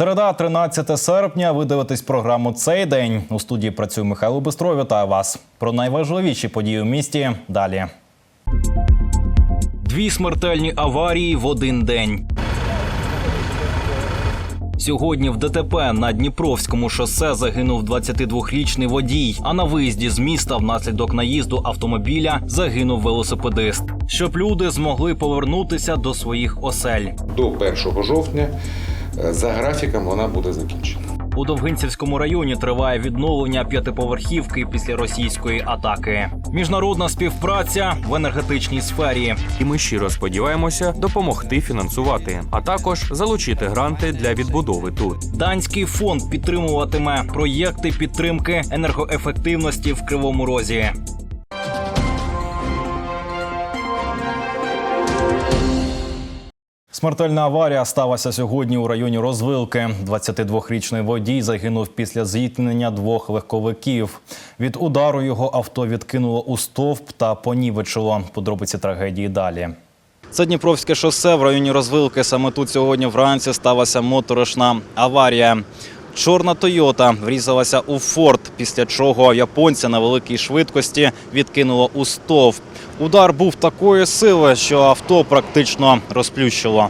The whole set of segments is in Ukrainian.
Середа, 13 серпня. Ви дивитесь програму цей день. У студії працює Михайло Бистров. Вітаю вас. Про найважливіші події у місті далі. Дві смертельні аварії в один день. Сьогодні в ДТП на Дніпровському шосе загинув 22-річний водій. А на виїзді з міста внаслідок наїзду автомобіля загинув велосипедист. Щоб люди змогли повернутися до своїх осель. До 1 жовтня за графіком вона буде закінчена. У Довгинцівському районі триває відновлення п'ятиповерхівки після російської атаки. Міжнародна співпраця в енергетичній сфері. і ми щиро сподіваємося допомогти фінансувати, а також залучити гранти для відбудови тут. Данський фонд підтримуватиме проєкти підтримки енергоефективності в Кривому Розі. Смертельна аварія сталася сьогодні у районі Розвилки. 22-річний водій загинув після зіткнення двох легковиків. Від удару його авто відкинуло у стовп та понівечило. Подробиці трагедії далі. Це Дніпровське шосе в районі Розвилки. Саме тут сьогодні вранці сталася моторошна аварія. Чорна Тойота врізалася у форт, після чого японця на великій швидкості відкинуло у стовп. Удар був такої сили, що авто практично розплющило.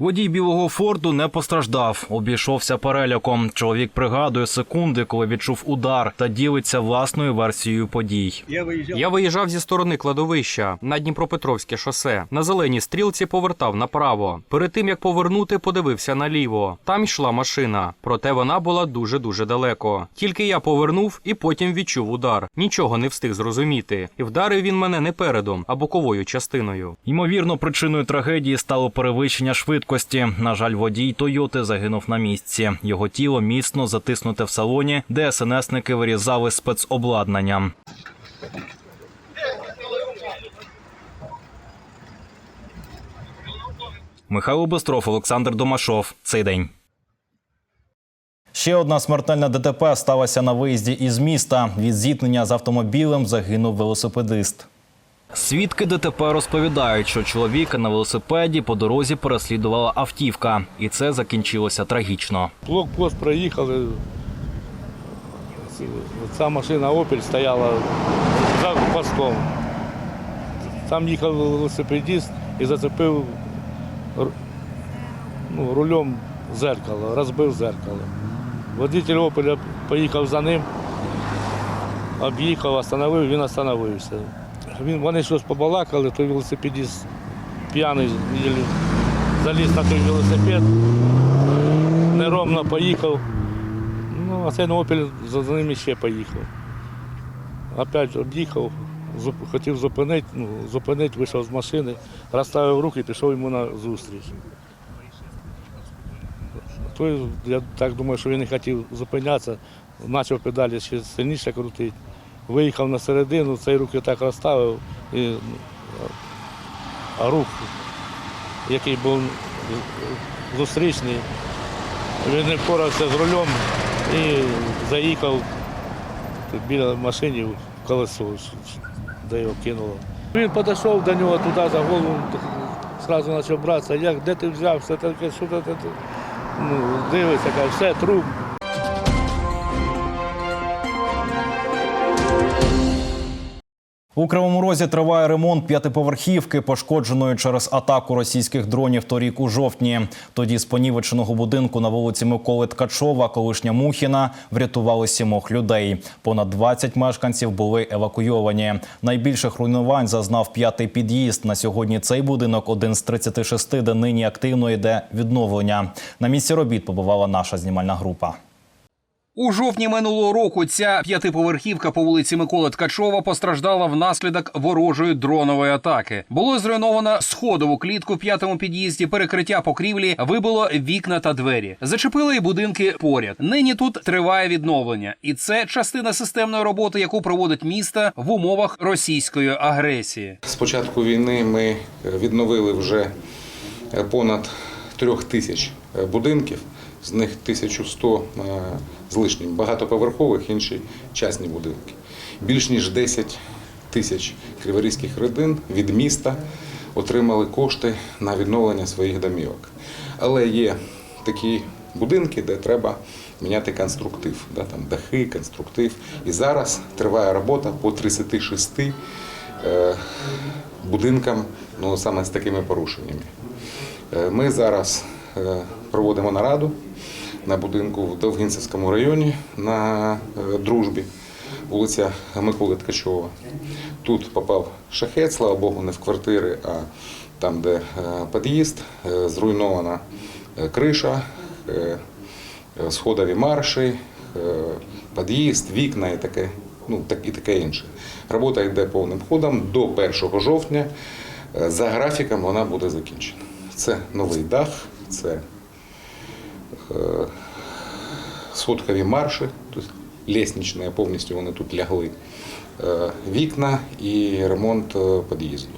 Водій білого форду не постраждав, обійшовся переляком. Чоловік пригадує секунди, коли відчув удар та ділиться власною версією подій. Я виїжджав зі сторони кладовища на Дніпропетровське шосе. На зеленій стрілці повертав направо. Перед тим як повернути, подивився наліво. Там йшла машина, проте вона була дуже дуже далеко. Тільки я повернув і потім відчув удар. Нічого не встиг зрозуміти. І вдарив він мене не передом, а боковою частиною. Ймовірно, причиною трагедії стало перевищення швидкості. На жаль, водій Тойоти загинув на місці. Його тіло міцно затиснуте в салоні, де СНСники вирізали спецобладнання. Михайло Бистров, Олександр Домашов. Цей день. Ще одна смертельна ДТП сталася на виїзді із міста. Від зіткнення з автомобілем загинув велосипедист. Свідки ДТП розповідають, що чоловіка на велосипеді по дорозі переслідувала автівка, і це закінчилося трагічно. Блокпост проїхали. Ця машина Опель стояла за постом. Там їхав велосипедист і зацепив ну, рулем зеркало, розбив зеркало. Водитель Опеля поїхав за ним, об'їхав, остановив, він остановився. Він, вони щось побалакали, той велосипедист п'яний заліз на той велосипед, неровно поїхав. Ну, а цей Опель за, ними ще поїхав. Опять об'їхав, зуп- хотів зупинити, ну, зупинити, вийшов з машини, розставив руки і пішов йому на зустріч. Той, я так думаю, що він не хотів зупинятися, почав педалі ще сильніше крутити. Виїхав на середину, цей руки так розставив, і, ну, а рух, який був зустрічний, він не впорався з рулем і заїхав біля машини в колесо, де його кинуло. Він підійшов до нього туди за голову, одразу почав братися, як де ти взявся, таке, що ти, ти, ти?» ну, дивиться, каже, все, труп. У Кривому Розі триває ремонт п'ятиповерхівки, пошкодженої через атаку російських дронів торік у жовтні. Тоді з понівеченого будинку на вулиці Миколи Ткачова, колишня Мухіна, врятували сімох людей. Понад 20 мешканців були евакуйовані. Найбільших руйнувань зазнав п'ятий під'їзд. На сьогодні цей будинок один з 36, де нині активно йде відновлення. На місці робіт побувала наша знімальна група. У жовтні минулого року ця п'ятиповерхівка по вулиці Миколи Ткачова постраждала внаслідок ворожої дронової атаки. Було зруйновано сходову клітку в п'ятому під'їзді, перекриття покрівлі, вибило вікна та двері. Зачепили і будинки поряд. Нині тут триває відновлення, і це частина системної роботи, яку проводить місто в умовах російської агресії. З початку війни ми е, відновили вже е, понад трьох тисяч е, будинків, з них 1100 е, з лишнім багатоповерхових, інші частні будинки. Більш ніж 10 тисяч криворізьких родин від міста отримали кошти на відновлення своїх домівок. Але є такі будинки, де треба міняти конструктив, да, там дахи, конструктив. І зараз триває робота по 36 е, будинкам ну, саме з такими порушеннями. Е, Ми зараз проводимо нараду на будинку в Довгинцевському районі на е, дружбі, вулиця Миколи Ткачова. Тут попав шахет, слава Богу, не в квартири, а там, де е, під'їзд, е, зруйнована криша, сходові марші, під'їзд, вікна і таке, ну, і таке інше. Робота йде повним ходом до 1 жовтня. За графіком вона буде закінчена. Це новий дах, це е, сходкові марші, тобто лісничні, повністю вони тут лягли. Е, Вікна і ремонт е, під'їзду.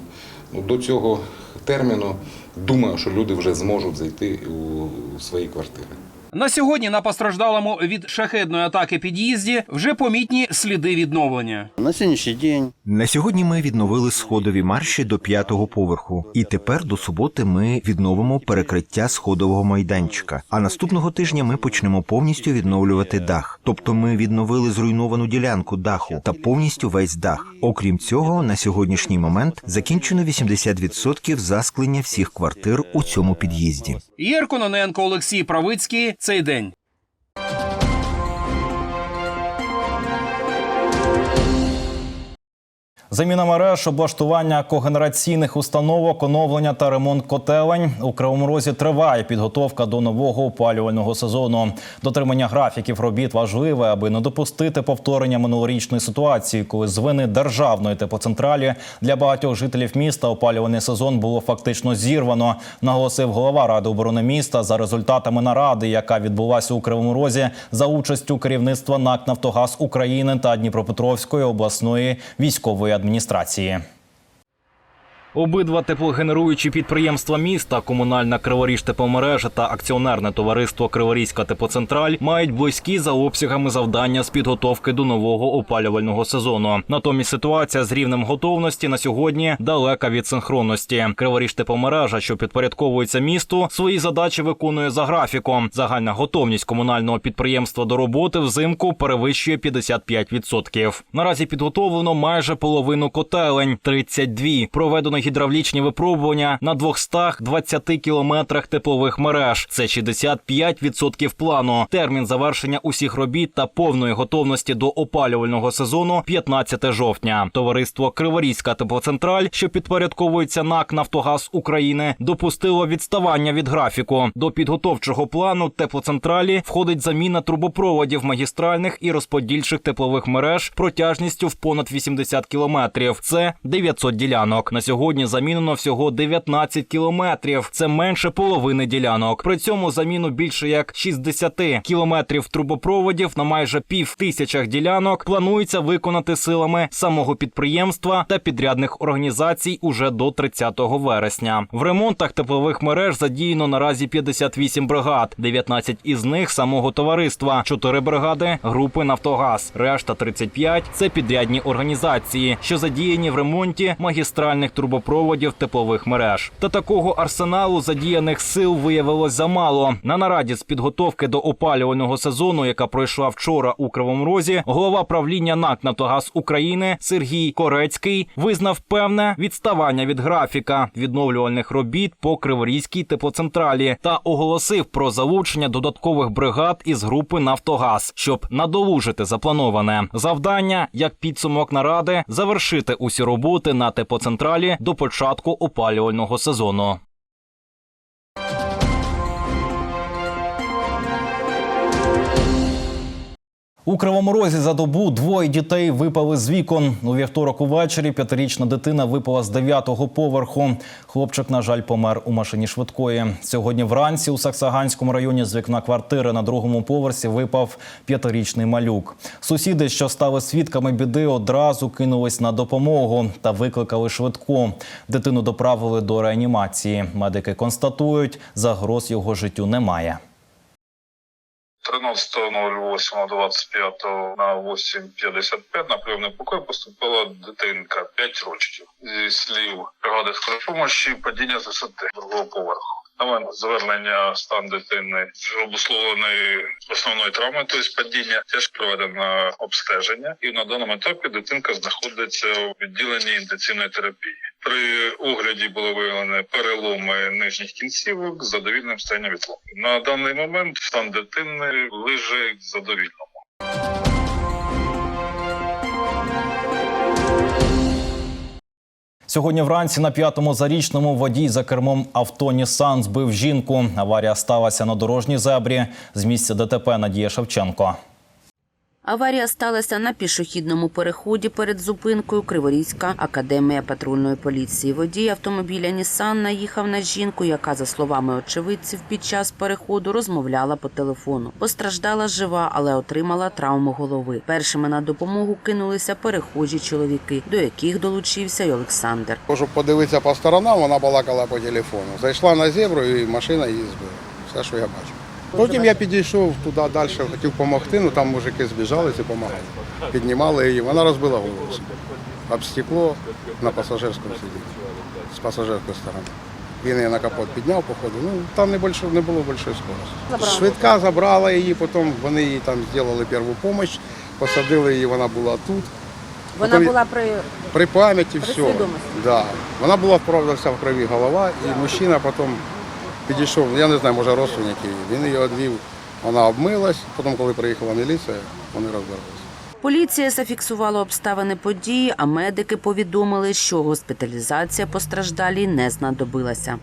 Ну, до цього терміну думаю, що люди вже зможуть зайти у свої квартири. На сьогодні на постраждалому від шахедної атаки під'їзді вже помітні сліди відновлення. На сьогоднішній день На сьогодні ми відновили сходові марші до п'ятого поверху, і тепер до суботи ми відновимо перекриття сходового майданчика. А наступного тижня ми почнемо повністю відновлювати дах. Тобто ми відновили зруйновану ділянку даху та повністю весь дах. Окрім цього, на сьогоднішній момент закінчено 80% засклення всіх квартир у цьому під'їзді. Єр Кононенко, Олексій Правицький. Цей день. Заміна мереж, облаштування когенераційних установок, оновлення та ремонт котелень у Кривому Розі триває підготовка до нового опалювального сезону. Дотримання графіків робіт важливе, аби не допустити повторення минулорічної ситуації, коли з вини державної теплоцентралі для багатьох жителів міста опалювальний сезон було фактично зірвано. Наголосив голова ради оборони міста за результатами наради, яка відбулася у Кривому Розі за участю керівництва НАК Нафтогаз України та Дніпропетровської обласної військової адміністрації адміністрації. Обидва теплогенеруючі підприємства міста, комунальна Криворіж тепломережа та акціонерне товариство Криворізька теплоцентраль мають близькі за обсягами завдання з підготовки до нового опалювального сезону. Натомість ситуація з рівнем готовності на сьогодні далека від синхронності. Криворіж тепломережа, що підпорядковується місту, свої задачі виконує за графіком. Загальна готовність комунального підприємства до роботи взимку перевищує 55%. Наразі підготовлено майже половину котелень 32. Проведено гідравлічні випробування на 220 кілометрах теплових мереж. Це 65% плану. Термін завершення усіх робіт та повної готовності до опалювального сезону 15 жовтня. Товариство Криворізька теплоцентраль, що підпорядковується НАК Нафтогаз України, допустило відставання від графіку. До підготовчого плану теплоцентралі входить заміна трубопроводів магістральних і розподільчих теплових мереж протяжністю в понад 80 кілометрів. Це 900 ділянок. На сьогодні замінено всього 19 кілометрів. Це менше половини ділянок. При цьому заміну більше як 60 кілометрів трубопроводів на майже пів тисячах ділянок планується виконати силами самого підприємства та підрядних організацій уже до 30 вересня. В ремонтах теплових мереж задіяно наразі 58 бригад, 19 із них самого товариства, 4 бригади групи Нафтогаз. Решта 35 – це підрядні організації, що задіяні в ремонті магістральних трубопроводів теплових мереж. Та такого арсеналу задіяних сил виявилось замало. На нараді з підготовки до опалювального сезону, яка пройшла вчора у Кривому Розі, голова правління НАК «Нафтогаз України Сергій Корецький визнав певне відставання від графіка відновлювальних робіт по Криворізькій теплоцентралі та оголосив про залучення додаткових бригад із групи Нафтогаз, щоб надолужити заплановане завдання, як підсумок наради, завершити усі роботи на теплоцентралі до початку опалювального сезону. У Кривому Розі за добу двоє дітей випали з вікон. У вівторок увечері п'ятирічна дитина випала з дев'ятого поверху. Хлопчик, на жаль, помер у машині швидкої. Сьогодні вранці у Саксаганському районі з вікна квартири на другому поверсі випав п'ятирічний малюк. Сусіди, що стали свідками біди, одразу кинулись на допомогу та викликали швидку. Дитину доправили до реанімації. Медики констатують, загроз його життю немає. 13.08.25 на 8.55 на прийомний покой поступила дитинка 5 років. Зі слів бригади скорої падіння з висоти другого поверху. Момент звернення стан дитини обусловлений основною травмою, тобто падіння, теж проведено обстеження, і на даному етапі дитинка знаходиться у відділенні інтенсивної терапії. При огляді були виявлені переломи нижніх кінцівок з задовільним станом відлоку. На даний момент стан дитини лиже задовільно. Сьогодні вранці на п'ятому зарічному водій за кермом авто Нісан збив жінку. Аварія сталася на дорожній зебрі. З місця ДТП Надія Шевченко. Аварія сталася на пішохідному переході перед зупинкою Криворізька академія патрульної поліції. Водій автомобіля Нісан наїхав на жінку, яка, за словами очевидців, під час переходу розмовляла по телефону. Постраждала жива, але отримала травму голови. Першими на допомогу кинулися перехожі чоловіки, до яких долучився й Олександр. Щоб подивитися по сторонам, вона балакала по телефону. Зайшла на зебру і машина її збила. Все, що я бачив. Потім я підійшов туди далі, хотів допомогти, ну там мужики збіжалися і допомагали. Піднімали її, вона розбила голову. Об стекло на пасажирському сидіти, з пасажирської сторони. Він її на капот підняв, походу. Ну там не, більше, не було більшої скорості. Швидка забрала її, потім вони їй там зробили першу допомогу, посадили її, вона була тут. Вона Потім- була при При пам'яті При все. Да. Вона була вправда вся в крові голова, і мужчина потім підійшов, я не знаю, може родственники, він її відвів, вона обмилась, потім, коли приїхала міліція, вони розбиралися. Поліція зафіксувала обставини події, а медики повідомили, що госпіталізація постраждалій не знадобилася.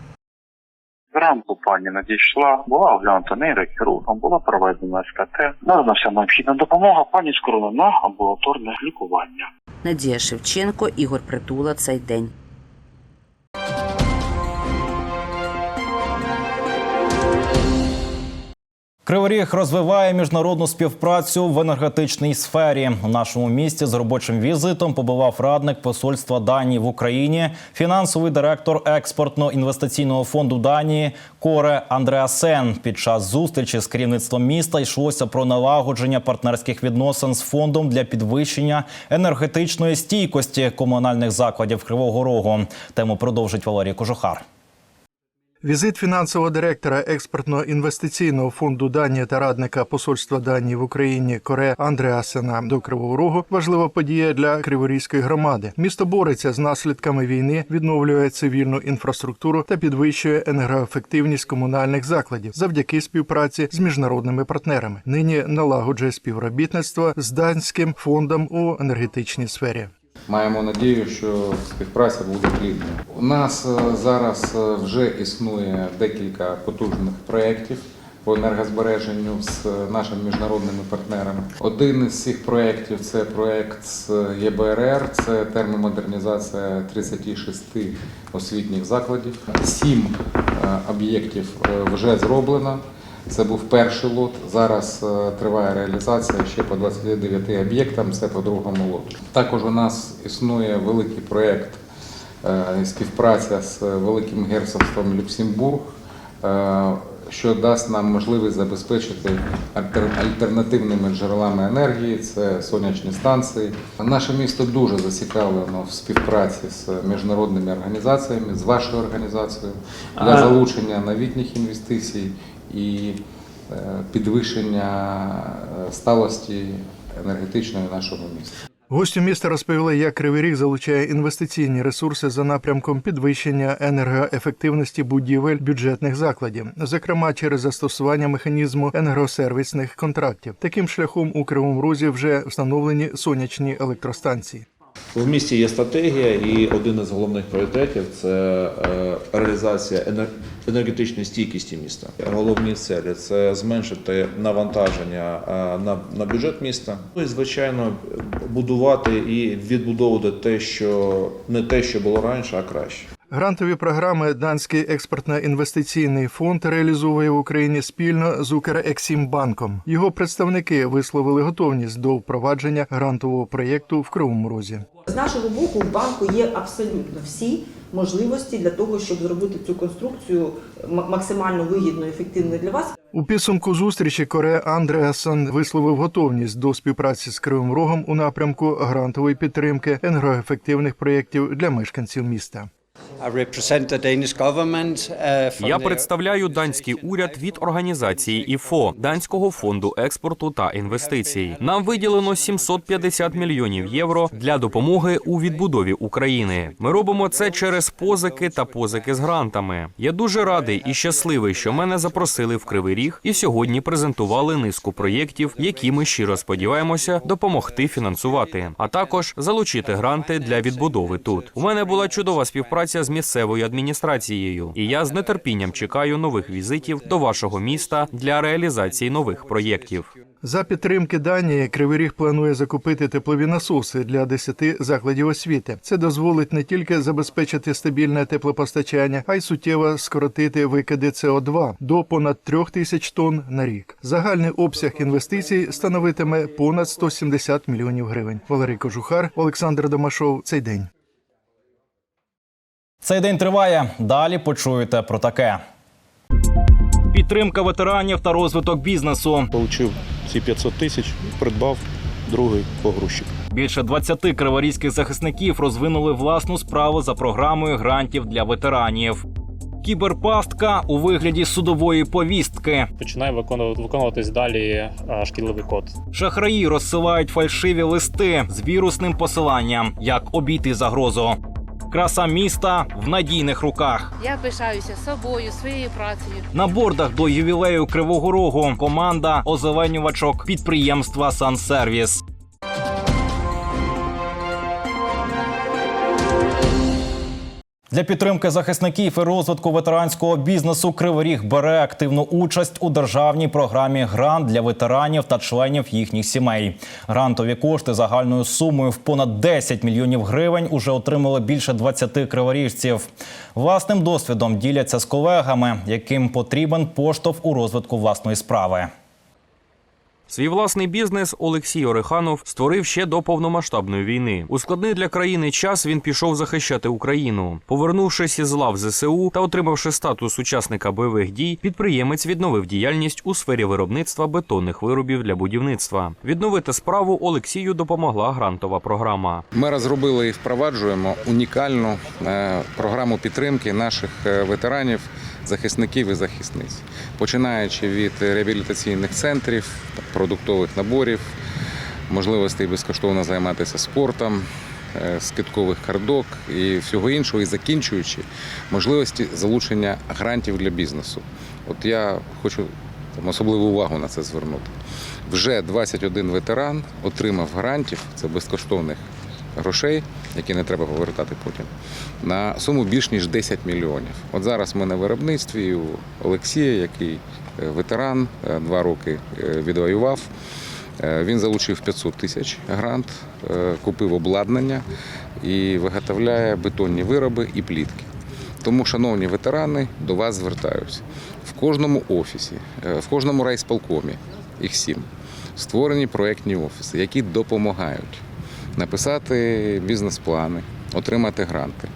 Зранку пані надійшла, була оглянута нейрохірургом, була проведена СКТ. Надана вся необхідна допомога. Пані скоро на амбулаторне лікування. Надія Шевченко, Ігор Притула. Цей день. Кривий Ріг розвиває міжнародну співпрацю в енергетичній сфері. У нашому місті з робочим візитом побував радник посольства Данії в Україні, фінансовий директор експортно-інвестиційного фонду Данії Коре Андреасен. Під час зустрічі з керівництвом міста йшлося про налагодження партнерських відносин з фондом для підвищення енергетичної стійкості комунальних закладів Кривого Рогу. Тему продовжить Валерій Кожухар. Візит фінансового директора експортно-інвестиційного фонду Данії та радника посольства Данії в Україні Коре Андреасена до Кривого Рогу важлива подія для Криворізької громади. Місто бореться з наслідками війни, відновлює цивільну інфраструктуру та підвищує енергоефективність комунальних закладів завдяки співпраці з міжнародними партнерами. Нині налагоджує співробітництво з данським фондом у енергетичній сфері. Маємо надію, що співпраця буде плідною. У нас е, зараз е, вже існує декілька потужних проєктів по енергозбереженню з е, нашими міжнародними партнерами. Один із цих проєктів це проєкт з ЄБРР, це термомодернізація 36 освітніх закладів. Сім об'єктів вже зроблено. Це був перший лот. Зараз е, триває реалізація ще по 29 об'єктам. Це по другому лоту. Також у нас існує великий проєкт е, співпраця з Великим герцогством Люксембург, е, що дасть нам можливість забезпечити альтер- альтернативними джерелами енергії, це сонячні станції. Наше місто дуже зацікавлено в співпраці з міжнародними організаціями, з вашою організацією для залучення новітніх інвестицій і е, підвищення е, сталості енергетичної нашого міста. Гості міста розповіли, як Кривий Ріг залучає інвестиційні ресурси за напрямком підвищення енергоефективності будівель бюджетних закладів, зокрема через застосування механізму енергосервісних контрактів. Таким шляхом у Кривому Розі вже встановлені сонячні електростанції. В місті є стратегія, і один із головних пріоритетів це е, реалізація енергетичної стійкості міста. Головні цілі це зменшити навантаження е, на, на бюджет міста. Ну і звичайно будувати і відбудовувати те, що не те, що було раніше, а краще. Грантові програми Данський експортно-інвестиційний фонд реалізовує в Україні спільно з Укрексімбанком. Його представники висловили готовність до впровадження грантового проєкту в Кривому Розі. З нашого боку в банку є абсолютно всі можливості для того, щоб зробити цю конструкцію максимально вигідною, ефективною для вас. У підсумку зустрічі Коре Андреасон висловив готовність до співпраці з Кривим Рогом у напрямку грантової підтримки енергоефективних проєктів для мешканців міста. Я представляю данський уряд від організації ІФО данського фонду експорту та інвестицій. Нам виділено 750 мільйонів євро для допомоги у відбудові України. Ми робимо це через позики та позики з грантами. Я дуже радий і щасливий, що мене запросили в Кривий Ріг і сьогодні презентували низку проєктів, які ми щиро сподіваємося допомогти фінансувати, а також залучити гранти для відбудови тут. У мене була чудова співпраця з місцевою адміністрацією, і я з нетерпінням чекаю нових візитів до вашого міста для реалізації нових проєктів. За підтримки Данії Кривий Ріг планує закупити теплові насоси для 10 закладів освіти. Це дозволить не тільки забезпечити стабільне теплопостачання, а й суттєво скоротити викиди СО2 до понад трьох тисяч тонн на рік. Загальний обсяг інвестицій становитиме понад 170 мільйонів гривень. Валерій Кожухар, Олександр Домашов. Цей день. Цей день триває. Далі почуєте про таке. Підтримка ветеранів та розвиток бізнесу. Получив ці 500 тисяч, придбав другий погрузчик. Більше 20 криворізьких захисників розвинули власну справу за програмою грантів для ветеранів. Кіберпастка у вигляді судової повістки. починає виконувати виконуватись далі шкідливий код. Шахраї розсилають фальшиві листи з вірусним посиланням, як обійти загрозу. Краса міста в надійних руках. Я пишаюся собою, своєю працею. На бордах до ювілею Кривого Рогу команда озеленювачок підприємства Сансервіс. Для підтримки захисників і розвитку ветеранського бізнесу Кривий Ріг бере активну участь у державній програмі Грант для ветеранів та членів їхніх сімей. Грантові кошти загальною сумою в понад 10 мільйонів гривень уже отримали більше 20 криворіжців. Власним досвідом діляться з колегами, яким потрібен поштовх у розвитку власної справи. Свій власний бізнес Олексій Ореханов створив ще до повномасштабної війни. У складний для країни час він пішов захищати Україну. Повернувшись із лав ЗСУ та отримавши статус учасника бойових дій, підприємець відновив діяльність у сфері виробництва бетонних виробів для будівництва. Відновити справу Олексію допомогла грантова програма. Ми розробили і впроваджуємо унікальну е, програму підтримки наших е, ветеранів, захисників і захисниць, починаючи від реабілітаційних центрів, продуктових наборів, можливостей безкоштовно займатися спортом, е, скидкових карток і всього іншого, і закінчуючи можливості залучення грантів для бізнесу. От я хочу там, особливу увагу на це звернути. Вже 21 ветеран отримав грантів, це безкоштовних грошей, які не треба повертати потім, на суму більш ніж 10 мільйонів. От зараз ми на виробництві у Олексія, який е, ветеран, е, два роки е, відвоював. Він залучив 500 тисяч грант, купив обладнання і виготовляє бетонні вироби і плітки. Тому, шановні ветерани, до вас звертаюся. В кожному офісі, в кожному райсполкомі, їх сім, створені проєктні офіси, які допомагають написати бізнес-плани, отримати гранти.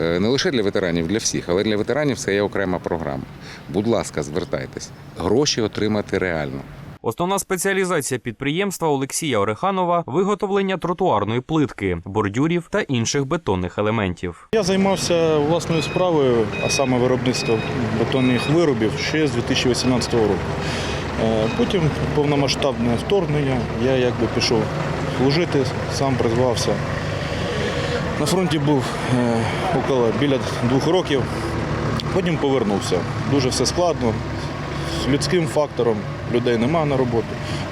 Е, Не лише для ветеранів, для всіх, але для ветеранів це є окрема програма. Будь ласка, звертайтесь. Гроші отримати реально. Основна спеціалізація підприємства Олексія Ореханова виготовлення тротуарної плитки, бордюрів та інших бетонних елементів. Я займався власною справою, а саме виробництвом бетонних виробів ще з 2018 року. Е, Потім повномасштабне вторгнення, я якби пішов служити, сам призвався. На фронті був е, около біля двох років, потім повернувся. Дуже все складно, з людським фактором людей немає на роботу.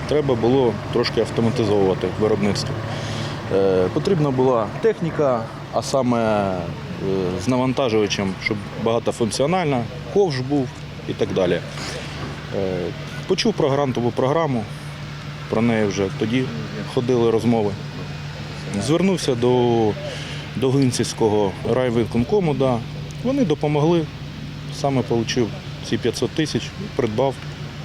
Треба було трошки автоматизовувати виробництво. Е, Потрібна була техніка, а саме е, з навантажувачем, щоб багатофункціональна, ковш був і так далі. Почув про грантову програму, про неї вже тоді ходили розмови. Звернувся до, до Гинцівського райвиконкому, да, Вони допомогли, саме отримав ці 500 тисяч, придбав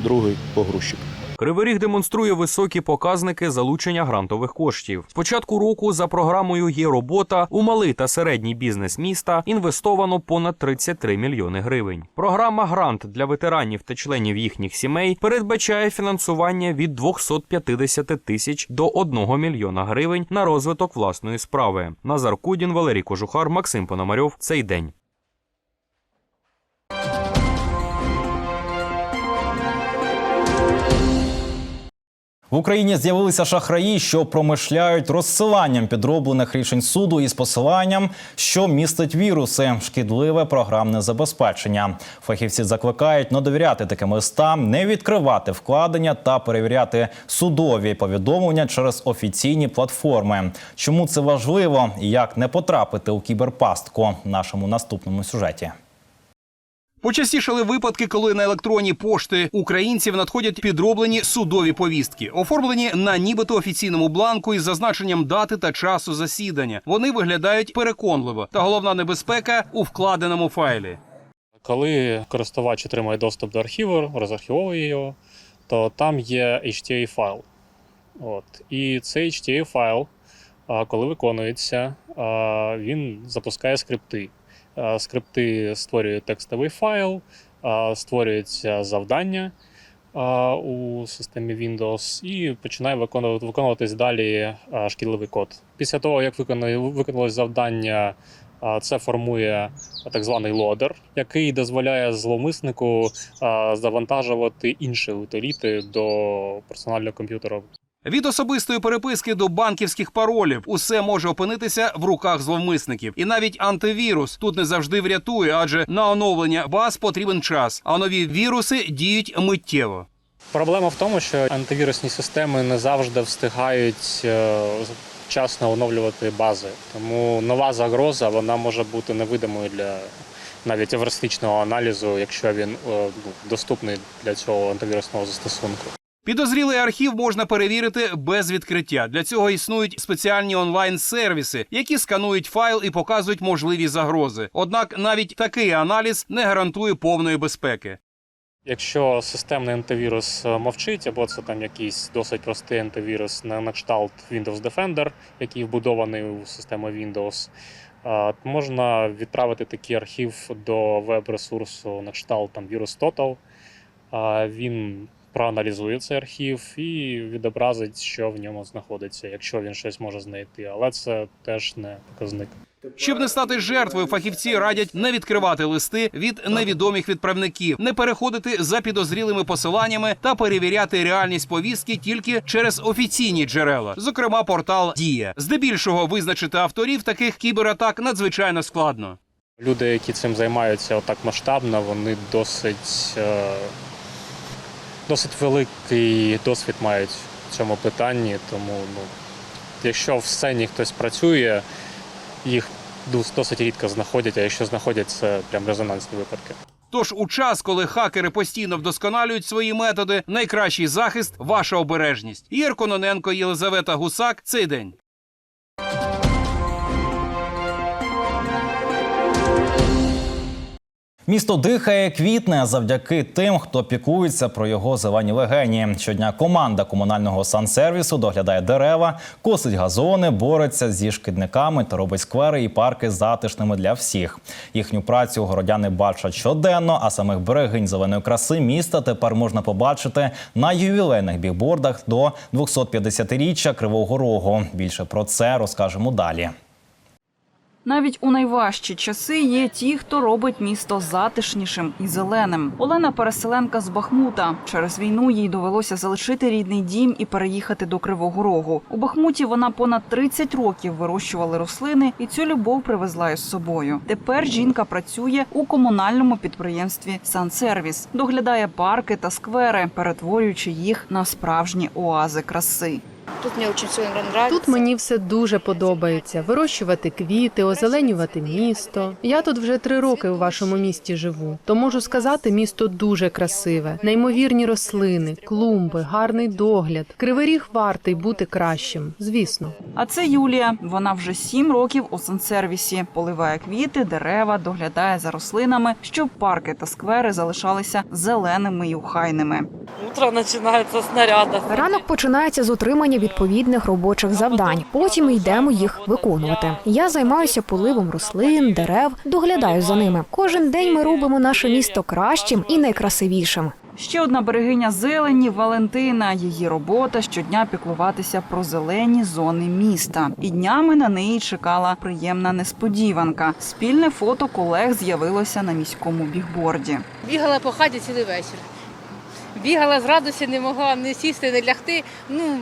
другий погрузчик. Кривий Ріг демонструє високі показники залучення грантових коштів. З початку року за програмою є робота у малий та середній бізнес міста інвестовано понад 33 мільйони гривень. Програма Грант для ветеранів та членів їхніх сімей передбачає фінансування від 250 тисяч до 1 мільйона гривень на розвиток власної справи. Назар Кудін, Валерій Кожухар, Максим Пономарьов. Цей день. В Україні з'явилися шахраї, що промишляють розсиланням підроблених рішень суду із посиланням, що містить віруси, шкідливе програмне забезпечення. Фахівці закликають не довіряти таким листам, не відкривати вкладення та перевіряти судові повідомлення через офіційні платформи. Чому це важливо і як не потрапити у кіберпастку в нашому наступному сюжеті. Почастішали випадки, коли на електронні пошти українців надходять підроблені судові повістки, оформлені на нібито офіційному бланку із зазначенням дати та часу засідання. Вони виглядають переконливо, та головна небезпека у вкладеному файлі. Коли користувач отримує доступ до архіву, розархівовує його, то там є HTA файл. От. І цей HTA файл, коли виконується, він запускає скрипти. Скрипти створюють текстовий файл, створюється завдання у системі Windows і починає виконувати, виконуватись далі шкідливий код. Після того, як виконалось завдання, це формує так званий лодер, який дозволяє зловмиснику завантажувати інші утиліти до персонального комп'ютера. Від особистої переписки до банківських паролів усе може опинитися в руках зловмисників. І навіть антивірус тут не завжди врятує, адже на оновлення баз потрібен час, а нові віруси діють миттєво. Проблема в тому, що антивірусні системи не завжди встигають е, вчасно оновлювати бази. Тому нова загроза вона може бути невидимою для навіть евристичного аналізу, якщо він е, ну, доступний для цього антивірусного застосунку. Підозрілий архів можна перевірити без відкриття. Для цього існують спеціальні онлайн-сервіси, які сканують файл і показують можливі загрози. Однак навіть такий аналіз не гарантує повної безпеки. Якщо системний антивірус е, мовчить, або це там якийсь досить простий антивірус на кшталт Windows Defender, який вбудований у систему Windows, е, можна відправити такий архів до веб-ресурсу на кшталт там VirusTotal. Е, Він проаналізує цей архів і відобразить, що в ньому знаходиться, якщо він щось може знайти. Але це теж не показник. Щоб не стати жертвою, фахівці радять не відкривати листи від невідомих відправників, не переходити за підозрілими посиланнями та перевіряти реальність повістки тільки через офіційні джерела, зокрема портал Дія. Здебільшого визначити авторів таких кібератак надзвичайно складно. Люди, які цим займаються отак масштабно, вони досить, е, досить великий досвід мають в цьому питанні. Тому, ну, якщо в сцені хтось працює, їх досить рідко знаходять, а якщо знаходять, це прям резонансні випадки. Тож у час, коли хакери постійно вдосконалюють свої методи, найкращий захист ваша обережність. Ігор Кононенко, Єлизавета Гусак. Цей день. Місто дихає, квітне завдяки тим, хто піклується про його зелені легені. Щодня команда комунального сансервісу доглядає дерева, косить газони, бореться зі шкідниками та робить сквери і парки затишними для всіх. Їхню працю городяни бачать щоденно, а самих берегинь зеленої краси міста тепер можна побачити на ювілейних бігбордах до 250-річчя Кривого Рогу. Більше про це розкажемо далі. Навіть у найважчі часи є ті, хто робить місто затишнішим і зеленим. Олена переселенка з Бахмута. Через війну їй довелося залишити рідний дім і переїхати до Кривого Рогу. У Бахмуті вона понад 30 років вирощувала рослини і цю любов привезла із собою. Тепер жінка працює у комунальному підприємстві Сансервіс, доглядає парки та сквери, перетворюючи їх на справжні оази краси. Тут мені дуже все. Тут мені все дуже подобається: вирощувати квіти, озеленювати місто. Я тут вже три роки у вашому місті живу. То можу сказати, місто дуже красиве, неймовірні рослини, клумби, гарний догляд. Кривий ріг вартий бути кращим, звісно. А це Юлія. Вона вже сім років у санцервісі. Поливає квіти, дерева, доглядає за рослинами, щоб парки та сквери залишалися зеленими й ухайними. Утро починається з снаряда. Ранок починається з отримання відповідних робочих завдань. Потім йдемо їх виконувати. Я займаюся поливом рослин, дерев, доглядаю за ними. Кожен день ми робимо наше місто кращим і найкрасивішим. Ще одна берегиня зелені Валентина. Її робота щодня піклуватися про зелені зони міста. І днями на неї чекала приємна несподіванка. Спільне фото колег з'явилося на міському бігборді. Бігала по хаті цілий вечір. Бігала з радості, не могла не сісти, не лягти. Ну,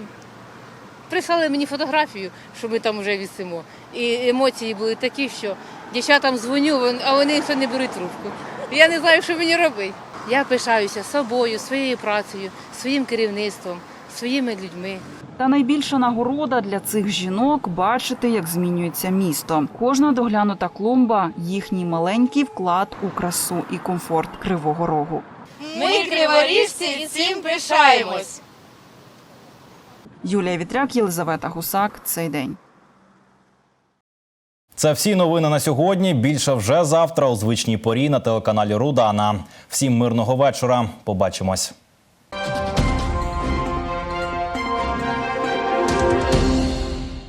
прислали мені фотографію, що ми там вже вісимо. І емоції були такі, що дівчатам дзвоню, а вони ніхто не беруть трубку. Я не знаю, що мені робити. Я пишаюся собою, своєю працею, своїм керівництвом, своїми людьми. Та найбільша нагорода для цих жінок бачити, як змінюється місто. Кожна доглянута клумба їхній маленький вклад у красу і комфорт Кривого Рогу. Ми, криворіжці, цим пишаємось. Юлія Вітряк, Єлизавета Гусак. Цей день. Це всі новини на сьогодні. Більше вже завтра у звичній порі на телеканалі Рудана. Всім мирного вечора. Побачимось.